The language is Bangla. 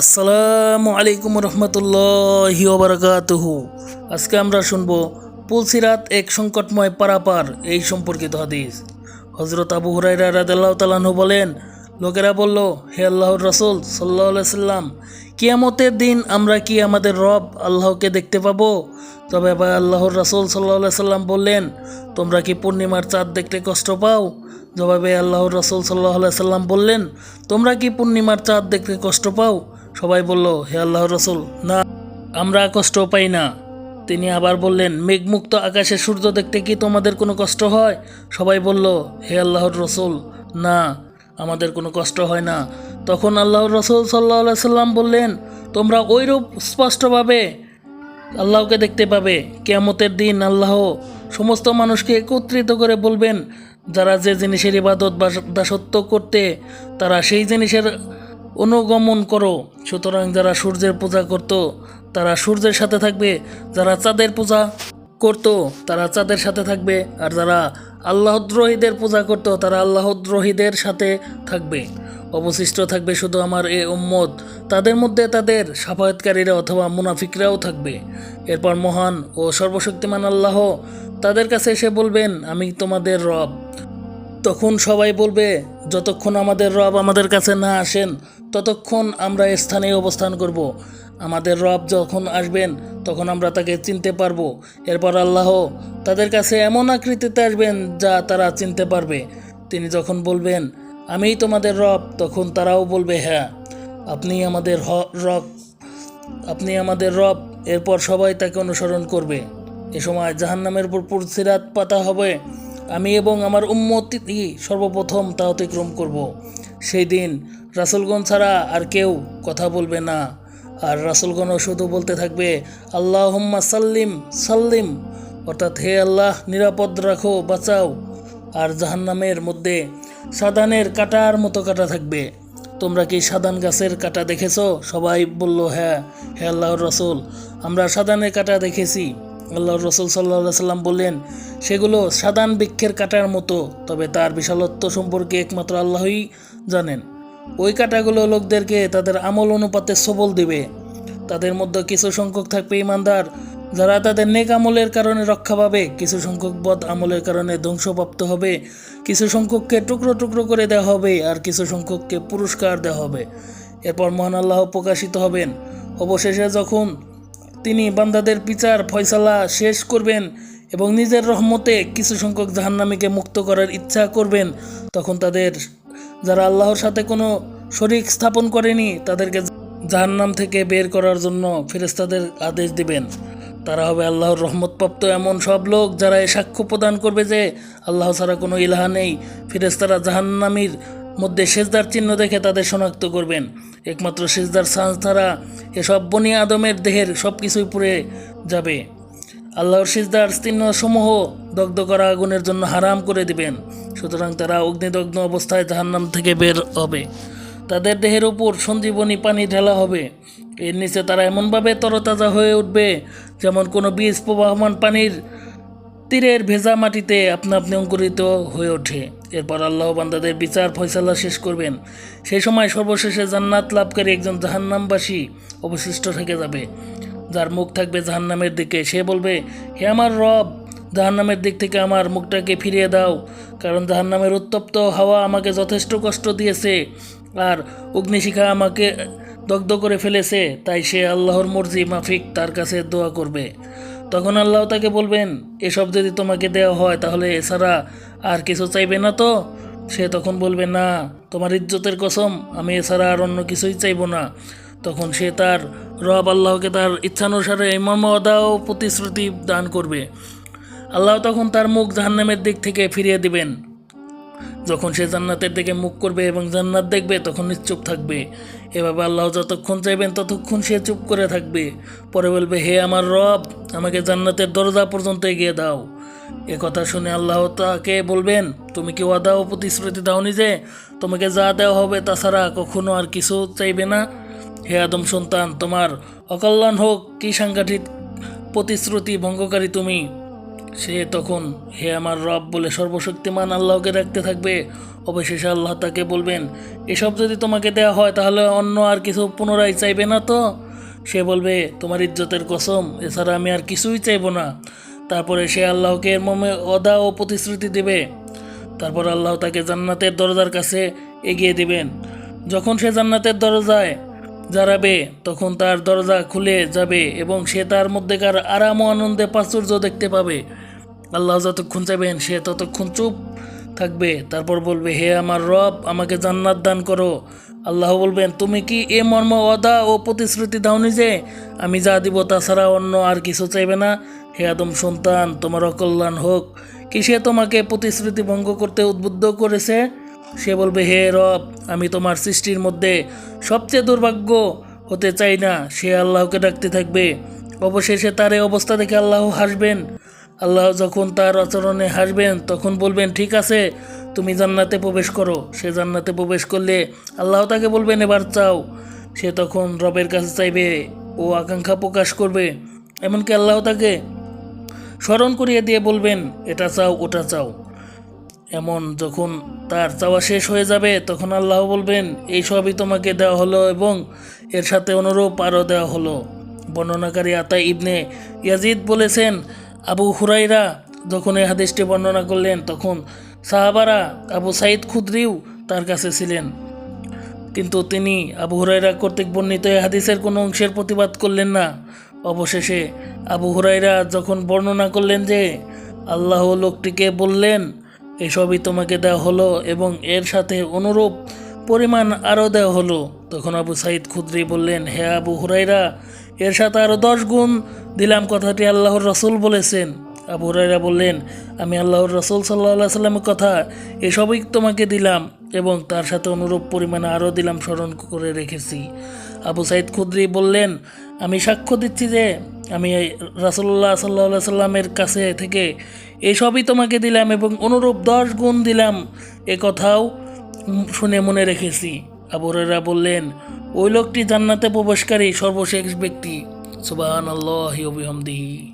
আসসালামু আলাইকুম রহমতুল্লাহি ওবরাকাতুহু। আজকে আমরা শুনব পুলসিরাত এক সংকটময় পারাপার এই সম্পর্কিত হাদিস। হজরত আবু হুরাইরা রাদাল্লাহ তালাহু বলেন, লোকেরা বলল, হে আল্লাহর রসুল সাল্লাহ সাল্লাম, কিয়ামতের দিন আমরা কি আমাদের রব আল্লাহকে দেখতে পাবো? তবে ভাই আল্লাহর রসুল সাল্লাহ সাল্লাম বললেন, তোমরা কি পূর্ণিমার চাঁদ দেখতে কষ্ট পাও? জবাবে আল্লাহর রসুল সাল্লাহ সাল্লাম বললেন, তোমরা কি পূর্ণিমার চাঁদ দেখতে কষ্ট পাও? সবাই বলল, হে আল্লাহর রসুল, না, আমরা কষ্ট পাই না। তিনি আবার বললেন, মেঘমুক্ত আকাশে সূর্য দেখতে কি তোমাদের কোনো কষ্ট হয়? সবাই বলল, হে আল্লাহর রসুল, না, আমাদের কোনো কষ্ট হয় না। তখন আল্লাহর রসুল সাল্লাহ সাল্লাম বললেন, তোমরা ওইরূপ স্পষ্টভাবে আল্লাহকে দেখতে পাবে। কেয়ামতের দিন আল্লাহ সমস্ত মানুষকে একত্রিত করে বলবেন, যারা যে জিনিসের ইবাদত বা দাসত্ব করতে, তারা সেই জিনিসের অনুগমন করো। সুতরাং যারা সূর্যের পূজা করত, তারা সূর্যের সাথে থাকবে, যারা চাঁদের পূজা করত, তারা চাঁদের সাথে থাকবে, আর যারা আল্লাহদ্রোহীদের পূজা করত, তারা আল্লাহদ্রোহীদের সাথে থাকবে। অবশিষ্ট থাকবে শুধু আমার এ উম্মত। তাদের মধ্যে তাদের সাফায়তকারীরা অথবা মুনাফিকরাও থাকবে। এরপর মহান ও সর্বশক্তিমান আল্লাহ তাদের কাছে এসে বলবেন, আমি তোমাদের রব। তখন সবাই বলবে, যতক্ষণ আমাদের রব আমাদের কাছে না আসেন ততক্ষণ আমরা স্থানে অবস্থান করব। আমাদের রব যখন আসবেন, তখন আমরা তাকে চিনতে পারব। এরপর আল্লাহ তাদের কাছে এমন আকৃতিতে আসবেন যা তারা চিনতে পারবে। তিনি যখন বলবেন আমিই তোমাদের রব, তখন তারাও বলবে হ্যাঁ আপনি আমাদের রব, আপনি আমাদের রব। এরপর সবাই তাকে অনুসরণ করবে। এ সময় জাহান্নামের উপর পুরসিরাত পাতা হবে। আমি এবং আমার উম্মতি সর্বপ্রথম তা অতিক্রম করব। সেই দিন রাসুলগণ ছাড়া আর কেউ কথা বলবে না। আর রাসুলগণও শুধু বলতে থাকবে আল্লাহ হুম্মা সাল্লিম সাল্লিম। অর্থাৎ, হে আল্লাহ, নিরাপদ রাখো, বাঁচাও। আর জাহান্নামের মধ্যে সাদানের কাটার মতো কাটা থাকবে। তোমরা কি সাদান গাছের কাটা দেখেছ? সবাই বলল হ্যাঁ হে আল্লাহর রসুল, আমরা সাদানের কাটা দেখেছি। আল্লাহর রসুল সাল্লাহ সাল্লাম বললেন, সেগুলো সাদান বৃক্ষের কাটার মতো, তবে তার বিশালত্ব সম্পর্কে একমাত্র আল্লাহই জানেন। ওই কাটাগুলো লোকদেরকে তাদের আমল অনুপাতে সবল দিবে। তাদের মধ্যে কিছু সংখ্যক থাকবে ইমানদার, যারা তাদের নেক আমলের কারণে রক্ষা পাবে। কিছু সংখ্যক বদ আমলের কারণে ধ্বংসপ্রাপ্ত হবে। কিছু সংখ্যককে টুকরো টুকরো করে দেওয়া হবে আর কিছু সংখ্যককে পুরস্কার দেওয়া হবে। এরপর মহান আল্লাহ প্রকাশিত হবেন। অবশেষে যখন তিনি বান্দাদের বিচার ফয়সালা শেষ করবেন এবং নিজের রহমতে কিছু সংখ্যক জাহান্নামীকে মুক্ত করার ইচ্ছা করবেন, তখন তাদের যারা আল্লাহর সাথে কোনো শরিক স্থাপন করেনি, তাদেরকে জাহান্নাম থেকে বের করার জন্য ফেরেস্তাদের আদেশ দিবেন। তারা হবে আল্লাহর রহমতপ্রাপ্ত এমন সব লোক যারা এ সাক্ষ্য প্রদান করবে যে আল্লাহ ছাড়া কোনো ইলাহা নেই। ফেরেস্তারা জাহান্নামীর মধ্যে সেজদার চিহ্ন দেখে তাদের শনাক্ত করবেন। একমাত্র সেজদার সাঁজ ছাড়া এসব বনি আদমের দেহের সব কিছুই পুড়ে যাবে। আল্লাহর সিজদার সমূহ দগ্ধ করা আগুনের জন্য হারাম করে দিবেন। সুতরাং তারা অগ্নিদগ্ধ অবস্থায় জাহান্নাম থেকে বের হবে। তাদের দেহের উপর সঞ্জীবনী পানি ঢালা হবে। এর নিচে তারা এমনভাবে তরতাজা হয়ে উঠবে, যেমন কোনো বীজ প্রবাহমান পানির তীরের ভেজা মাটিতে আপনা আপনি অঙ্কুরিত হয়ে ওঠে। এরপর আল্লাহ বান্দাদের বিচার ফয়সালা শেষ করবেন। সেই সময় সর্বশেষে জান্নাত লাভকারী একজন জাহান্নামবাসী অবশিষ্ট থেকে যাবে। যার মুখ থাকবে জাহান্নামের দিকে। সে বলবে, হে আমার রব, জাহান্নামের দিক থেকে আমার মুখটাকে ফিরিয়ে দাও, কারণ জাহান্নামের উত্তপ্ত হাওয়া আমাকে যথেষ্ট কষ্ট দিয়েছে আর অগ্নিশিখা আমাকে দগ্ধ করে ফেলেছে, তাই সে আল্লাহর মর্জি মাফিক তার কাছে দোয়া করবে। তখন আল্লাহ তাকে বলবেন, এসব যদি তোমাকে দেওয়া হয় তাহলে এছাড়া আর কিছু চাইবে না তো? সে তখন বলবে, না, তোমার ইজ্জতের কসম, আমি এছাড়া আর অন্য কিছুই চাইব না। তখন সে তার রব আল্লাহকে তার ইচ্ছানুসারে ইমামদা ও প্রতিশ্রুতি দান করবে। আল্লাহ তখন তার মুখ জাহান্নামের দিক থেকে ফিরিয়ে দিবেন। যখন সে জান্নাতের দিকে মুখ করবে এবং জান্নাত দেখবে, তখন নিশ্চুপ থাকবে। এভাবে আল্লাহ যতক্ষণ চাইবেন ততক্ষণ সে চুপ করে থাকবে। পরে বলবে, হে আমার রব, আমাকে জান্নাতের দরজা পর্যন্ত এগিয়ে দাও। এ কথা শুনে আল্লাহ তাকে বলবেন, তুমি কি ওয়াদা ও প্রতিশ্রুতি দাও নিজে তোমাকে যা দেওয়া হবে তাছাড়া কখনো আর কিছু চাইবে না? হে আদম সন্তান, তোমার অকল্যাণ হোক, কি সাংঘাতিক প্রতিশ্রুতি ভঙ্গকারী তুমি। সে তখন হে আমার রব বলে সর্বশক্তিমান আল্লাহকে রাখতে থাকবে। অবশেষে আল্লাহ তাকে বলবেন, এসব যদি তোমাকে দেওয়া হয়, তাহলে অন্য আর কিছু পুনরায় চাইবে না তো? সে বলবে, তোমার ইজ্জতের কসম, এছাড়া আমি আর কিছুই চাইব না। তারপরে সে আল্লাহকে এর মর্মে অদা ও প্রতিশ্রুতি দেবে। তারপর আল্লাহ তাকে জান্নাতের দরজার কাছে এগিয়ে দিবেন। যখন সে জান্নাতের দরজায় দাঁড়াবে তখন তার দরজা খুলে যাবে এবং সে তার মধ্যেকার আরাম ও আনন্দে প্রাচুর্য দেখতে পাবে। আল্লাহ যতক্ষণ চাইবেন, সে ততক্ষণ চুপ থাকবে। তারপর বলবে, হে আমার রব, আমাকে জান্নাত দান করো। আল্লাহ বলবেন, তুমি কি এ মর্ম অদা ও প্রতিশ্রুতি দাওনি যে আমি যা দিব তাছাড়া অন্য আর কিছু চাইবে না? হে আদম সন্তান, তোমার অকল্যাণ হোক। কি সে তোমাকে প্রতিশ্রুতি ভঙ্গ করতে উদ্বুদ্ধ করেছে? সে বলবে, হে রব, আমি তোমার সৃষ্টির মধ্যে সবচেয়ে দুর্ভাগ্য হতে চাই না। সে আল্লাহকে ডাকতে থাকবে। অবশেষে তার এই অবস্থা দেখে আল্লাহ হাসবেন। আল্লাহ যখন তার আচরণে হাসবেন, তখন বলবেন, ঠিক আছে, তুমি জান্নাতে প্রবেশ করো। সে জান্নাতে প্রবেশ করলে আল্লাহ তাকে বলবেন, এবার চাও সে তখন রবের কাছে চাইবে ও আকাঙ্ক্ষা প্রকাশ করবে। এমনকি আল্লাহ তাকে স্মরণ করিয়ে দিয়ে বলবেন, এটা চাও, ওটা চাও। এমন যখন তার চাওয়া শেষ হয়ে যাবে, তখন আল্লাহ বলবেন, এই সবই তোমাকে দেওয়া হলো এবং এর সাথে অনুরূপ আরও দেওয়া হলো। বর্ণনাকারী আতা ইবনে ইয়াজিদ বলেছেন, আবু হুরাইরা যখন এই হাদিসটি বর্ণনা করলেন, তখন সাহাবারা আবু সাইদ খুদ্রিও তার কাছে ছিলেন। কিন্তু তিনি আবু হুরাইরা কর্তৃক বর্ণিত এই হাদিসের কোনো অংশের প্রতিবাদ করলেন না। অবশেষে আবু হুরাইরা যখন বর্ণনা করলেন যে, আল্লাহ লোকটিকে বললেন এসবই তোমাকে দেওয়া হলো এবং এর সাথে অনুরূপ পরিমাণ আরও দেওয়া হলো। তখন আবু সাইদ খুদ্রি বললেন, হে আবু হুরাইরা এর সাথে আরও দশ গুণ দিলাম কথাটি আল্লাহর রসুল বলেছেন। আবু হুরাইরা বললেন, আমি আল্লাহর রসুল সাল্লাহ সাল্লামের কথা এসবই তোমাকে দিলাম এবং তার সাথে অনুরূপ পরিমাণে আরও দিলাম স্মরণ করে রেখেছি। আবু সাইদ খুদ্রি বললেন আমি সাক্ষ্য দিচ্ছি যে আমি রাসুল্লাহ সাল্লা সাল্লামের কাছে থেকে এসবই তোমাকে দিলাম এবং অনুরূপ দশ গুণ দিলাম। এ কথাও শুনে মনে রেখেছি। আবরেরা বললেন, ওই লোকটি জান্নাতে প্রবেশকারী সর্বশেষ ব্যক্তি। সুবাহান আল্লাহ অবিহমদিহি